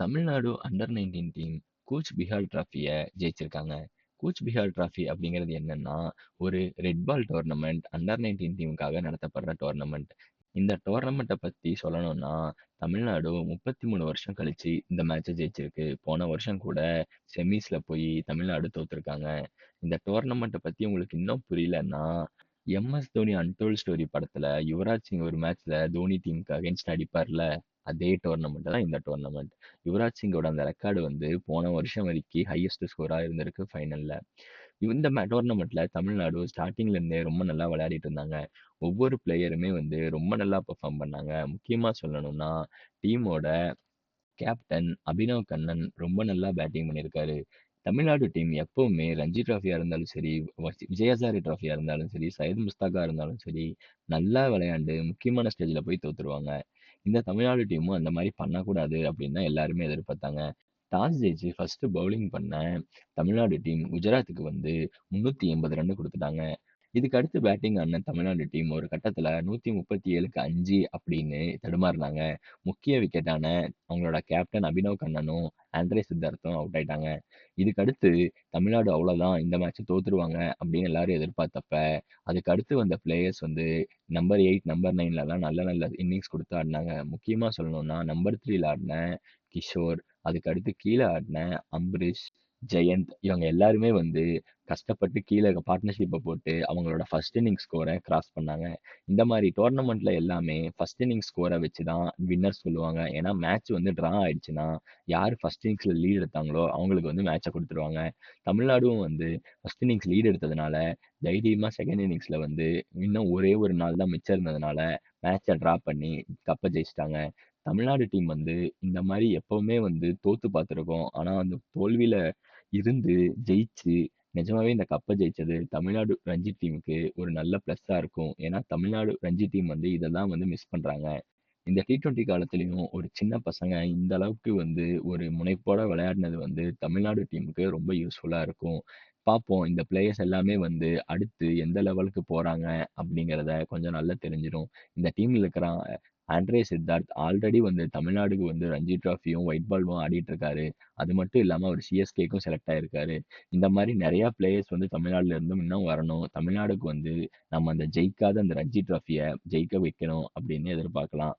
Tamil Nadu under 19 team Cooch Behar ட்ராஃபியை ஜெயிச்சிருக்காங்க. Cooch Behar trophy அப்படிங்கிறது என்னன்னா, ஒரு ரெட் பால் டோர்னமெண்ட் அண்டர் 19 டீமுக்காக நடத்தப்படுற டோர்னமெண்ட். இந்த டோர்னமெண்ட்டை பற்றி சொல்லணும்னா, தமிழ்நாடு 33 வருஷம் கழிச்சு இந்த மேட்சை ஜெயிச்சிருக்கு. போன வருஷம் கூட செமிஸில் போய் தமிழ்நாடு தோத்துருக்காங்க. இந்த டோர்னமெண்ட்டை பற்றி உங்களுக்கு இன்னும் புரியலன்னா, எம்.எஸ். தோனி அன்டோல் ஸ்டோரி படத்தில் யுவராஜ் சிங் ஒரு மேட்ச்ல தோனி டீமுக்கு அகேன்ஸ்ட் அடிப்பார்ல, அதே டோர்னமெண்ட் தான் இந்த டோர்னமெண்ட். யுவராஜ் சிங்கோட அந்த ரெக்கார்டு வந்து போன வருஷம் வரைக்கும் ஹையஸ்ட் ஸ்கோரா இருந்திருக்கு ஃபைனல்ல. இந்த டோர்னமெண்ட்டில் டோர்னமெண்ட்ல தமிழ்நாடு ஸ்டார்டிங்லேருந்தே ரொம்ப நல்லா விளையாடிட்டு இருந்தாங்க. ஒவ்வொரு பிளேயருமே வந்து ரொம்ப நல்லா பெர்ஃபார்ம் பண்ணாங்க. முக்கியமா சொல்லணும்னா, டீமோட கேப்டன் அபினவ் கண்ணன் ரொம்ப நல்லா பேட்டிங் பண்ணியிருக்காரு. தமிழ்நாடு டீம் எப்பவுமே ரஞ்சி ட்ராஃபியாக இருந்தாலும் சரி, விஜயசாரி ட்ராஃபியாக இருந்தாலும் சரி, சையத் முஸ்தாக்கா இருந்தாலும் சரி, நல்லா விளையாண்டு முக்கியமான ஸ்டேஜ்ல போய் தோத்துருவாங்க. இந்த தமிழ்நாடு டீமும் அந்த மாரி பண்ணக்கூடாது அப்படின்னு தான் எல்லாருமே எதிர்பார்த்தாங்க. டாஸ் ஜெயிச்சு ஃபர்ஸ்ட் பவுலிங் பண்ண தமிழ்நாடு டீம் குஜராத்துக்கு வந்து 380 ரன் குடுத்துட்டாங்க. இதுக்கு அடுத்து பேட்டிங் ஆடுன தமிழ்நாடு டீம் ஒரு கட்டத்துல 137க்கு 5 அப்படின்னு தடுமாறுனாங்க. முக்கிய விக்கெட்டான அவங்களோட கேப்டன் அபினவ் கண்ணனும், ஆண்ட்ரே சித்தார்த்தும் அவுட் ஆயிட்டாங்க. இதுக்கடுத்து தமிழ்நாடு அவ்வளோதான் இந்த மேட்ச் தோத்துருவாங்க அப்படின்னு எல்லாரும் எதிர்பார்த்தப்ப, அதுக்கு அடுத்து வந்த பிளேயர்ஸ் வந்து நம்பர் 8, நம்பர் 9லலாம் நல்ல நல்ல இன்னிங்ஸ் குடுத்து ஆடுனாங்க. முக்கியமா சொல்லணும்னா, நம்பர் 3ல ஆடின கிஷோர், அதுக்கு அடுத்து கீழ அம்பரீஷ், ஜெயந்த் இவங்க எல்லாருமே வந்து கஷ்டப்பட்டு கீழ பார்ட்னர்ஷிப்ப போட்டு அவங்களோட ஃபர்ஸ்ட் இன்னிங்ஸ் ஸ்கோர கிராஸ் பண்ணாங்க. இந்த மாரி டோர்னமெண்ட்ல எல்லாமே ஃபர்ஸ்ட் இன்னிங்ஸ் ஸ்கோர வச்சு தான் வின்னர்ஸ் சொல்லுவாங்க. ஏன்னா மேட்ச் வந்து ட்ரா ஆயிடுச்சுன்னா, யார் ஃபர்ஸ்ட் இன்னிங்ஸ்ல லீட் எடுத்தாங்களோ அவங்களுக்கு வந்து மேட்ச குடுத்துருவாங்க. தமிழ்நாடும் வந்து ஃபர்ஸ்ட் இன்னிங்ஸ் லீட் எடுத்ததுனால, தைரியமா செகண்ட் இன்னிங்ஸ்ல வந்து இன்னும் ஒரே ஒரு நாள் தான் மிச்சம் இருந்ததுனால, மேட்ச ட்ரா பண்ணி கப்ப ஜெயிச்சுட்டாங்க. தமிழ்நாடு டீம் வந்து இந்த மாரி எப்பவுமே வந்து தோத்து பார்த்துருக்கோம். ஆனா அந்த தோல்வியில இருந்து ஜெயிச்சு, நிஜமாவே இந்த கப்ப ஜெயிச்சது தமிழ்நாடு ரஞ்சி டீமுக்கு ஒரு நல்ல ப்ளஸ்ஸாக இருக்கும். ஏன்னா தமிழ்நாடு ரஞ்சி டீம் வந்து இதெல்லாம் தான் வந்து மிஸ் பண்றாங்க. இந்த டி20 காலத்திலயும் ஒரு சின்ன பசங்க இந்த அளவுக்கு வந்து ஒரு முனைப்போட விளையாடினது வந்து தமிழ்நாடு டீமுக்கு ரொம்ப யூஸ்ஃபுல்லா இருக்கும். பார்ப்போம் இந்த பிளேயர்ஸ் எல்லாமே வந்து அடுத்து எந்த லெவலுக்கு போறாங்க அப்படிங்கிறத கொஞ்சம் நல்லா தெரிஞ்சிரும். இந்த டீம்ல இருக்கிற ஆண்ட்ரே சித்தார்த் ஆல்ரெடி வந்து தமிழ்நாடுக்கு வந்து ரஞ்சி ட்ராஃபியும் ஒயிட் பாலும் ஆடிட்டு இருக்காரு. அது மட்டும் இல்லாமல் அவர் சிஎஸ்கேக்கும் செலக்ட் ஆயிருக்காரு. இந்த மாதிரி நிறையா பிளேயர்ஸ் வந்து தமிழ்நாடுல இருந்தும் இன்னும் வரணும். தமிழ்நாடுக்கு வந்து நம்ம அந்த ஜெயிக்காத அந்த ரஞ்சி ட்ராஃபியை ஜெயிக்க வைக்கணும் அப்படின்னு எதிர்பார்க்கலாம்.